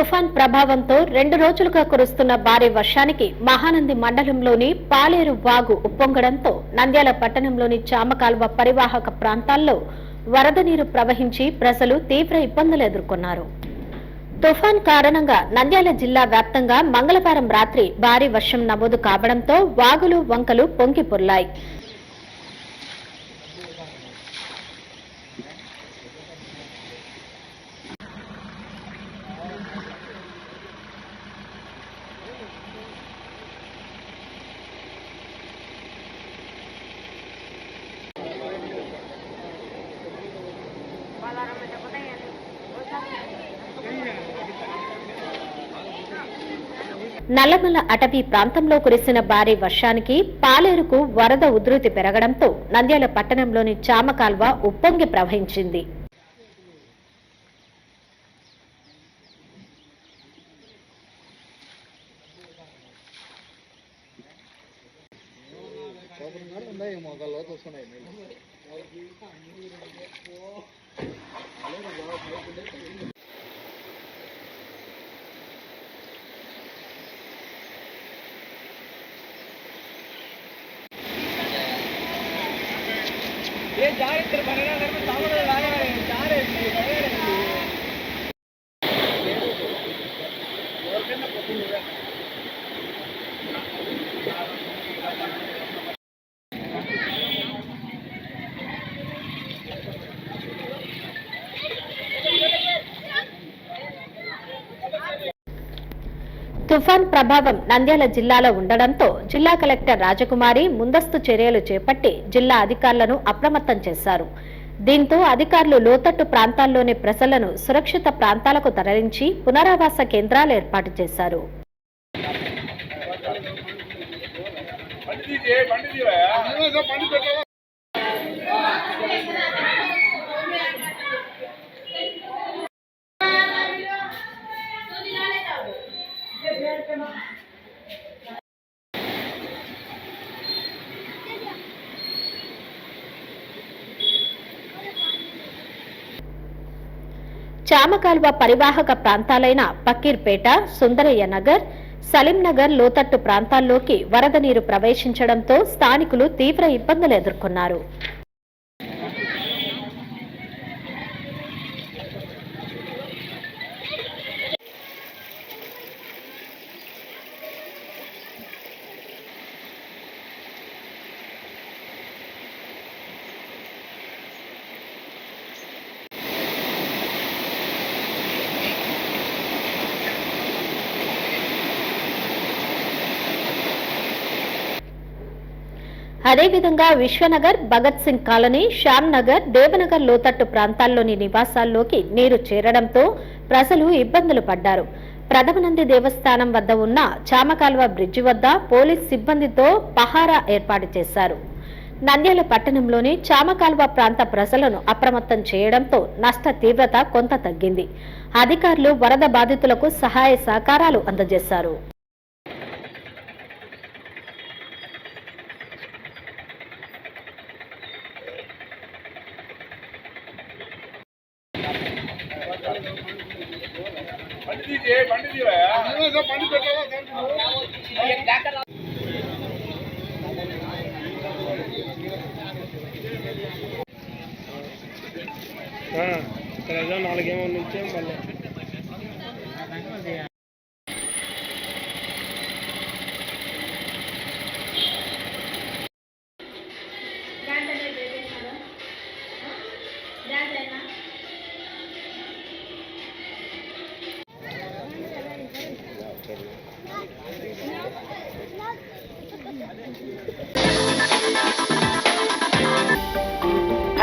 తుఫాన్ ప్రభావంతో రెండు రోజులుగా కురుస్తున్న భారీ వర్షానికి మహానంది మండలంలోని పాలేరు వాగు ఉప్పొంగడంతో నంద్యాల పట్టణంలోని చామకాల్వ పరివాహక ప్రాంతాల్లో వరద నీరు ప్రవహించి ప్రజలు తీవ్ర ఇబ్బందులు ఎదుర్కొన్నారు. తుఫాన్ కారణంగా నంద్యాల జిల్లా వ్యాప్తంగా మంగళవారం రాత్రి భారీ వర్షం నమోదు కావడంతో వాగులు వంకలు పొంగిపొర్లాయి నల్లమల అటవీ ప్రాంతంలో కురిసిన భారీ వర్షానికి పాలేరుకు వరద ఉధృతి పెరగడంతో నంద్యాల పట్టణంలోని చామకాల్వ ఉప్పొంగి ప్రవహించింది. ఉన్నాయి మొగల్లో చూస్తున్నాయి ये जा रहे तेरे बनना घर में सामान लाए हैं जा रहे हैं जा रहे हैं తుఫాన్ ప్రభావం నంద్యాల జిల్లాలో ఉండడంతో జిల్లా కలెక్టర్ రాజకుమారి ముందస్తు చర్యలు చేపట్టి జిల్లా అధికారులను అప్రమత్తం చేశారు. దీంతో అధికారులు లోతట్టు ప్రాంతాల్లోని ప్రజలను సురక్షిత ప్రాంతాలకు తరలించి పునరావాస కేంద్రాలు ఏర్పాటు చేశారు. చామకాల్వ పరివాహక ప్రాంతాలైన పకీర్పేట సుందరయ్య నగర్ సలీంనగర్ లోతట్టు ప్రాంతాల్లోకి వరద నీరు ప్రవేశించడంతో స్థానికులు తీవ్ర ఇబ్బందులు ఎదుర్కొన్నారు. అదేవిధంగా విశ్వనగర్ భగత్ సింగ్ కాలనీ శ్యామ్ నగర్ దేవనగర్ లోతట్టు ప్రాంతాల్లోని నివాసాల్లోకి నీరు చేరడంతో ప్రజలు ఇబ్బందులు పడ్డారు. ప్రథమనంది దేవస్థానం వద్ద ఉన్న చామకాల్వ బ్రిడ్జి వద్ద పోలీస్ సిబ్బందితో పహారా ఏర్పాటు చేశారు. నంద్యాల పట్టణంలోని చామకాల్వ ప్రాంత ప్రజలను అప్రమత్తం చేయడంతో నష్ట తీవ్రత కొంత తగ్గింది. అధికారులు వరద బాధితులకు సహాయ సహకారాలు అందజేశారు. బండి తీసే బండి తీరా బండి పెట్టాలా ఇక్కడ నాలుగేమో నుంచి మళ్ళీ